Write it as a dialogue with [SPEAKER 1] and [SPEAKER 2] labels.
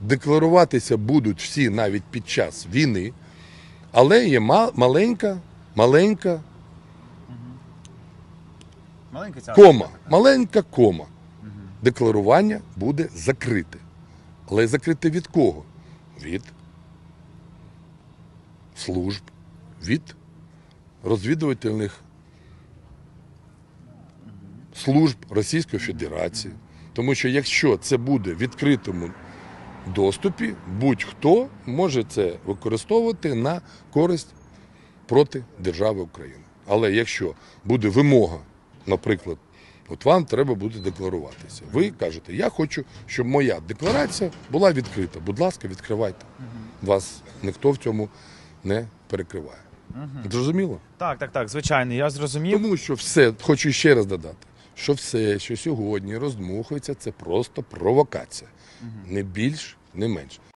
[SPEAKER 1] декларуватися будуть всі навіть під час війни, але є ма- маленька, маленька
[SPEAKER 2] Маленька
[SPEAKER 1] кома, маленька кома. Декларування буде закрите. Але закрите від кого? Від служб, від розвідувальних служб Російської Федерації. Тому що якщо це буде в відкритому доступі, будь-хто може це використовувати на користь проти держави України. Але якщо буде вимога, наприклад, от вам треба буде декларуватися. Ви кажете, я хочу, щоб моя декларація була відкрита. Будь ласка, відкривайте. Вас ніхто в цьому не перекриває. Зрозуміло?
[SPEAKER 2] Так, так, так, звичайно, я зрозумів.
[SPEAKER 1] Тому що все, хочу ще раз додати, що все, що сьогодні роздмухується, це просто провокація. Не більш, не менш.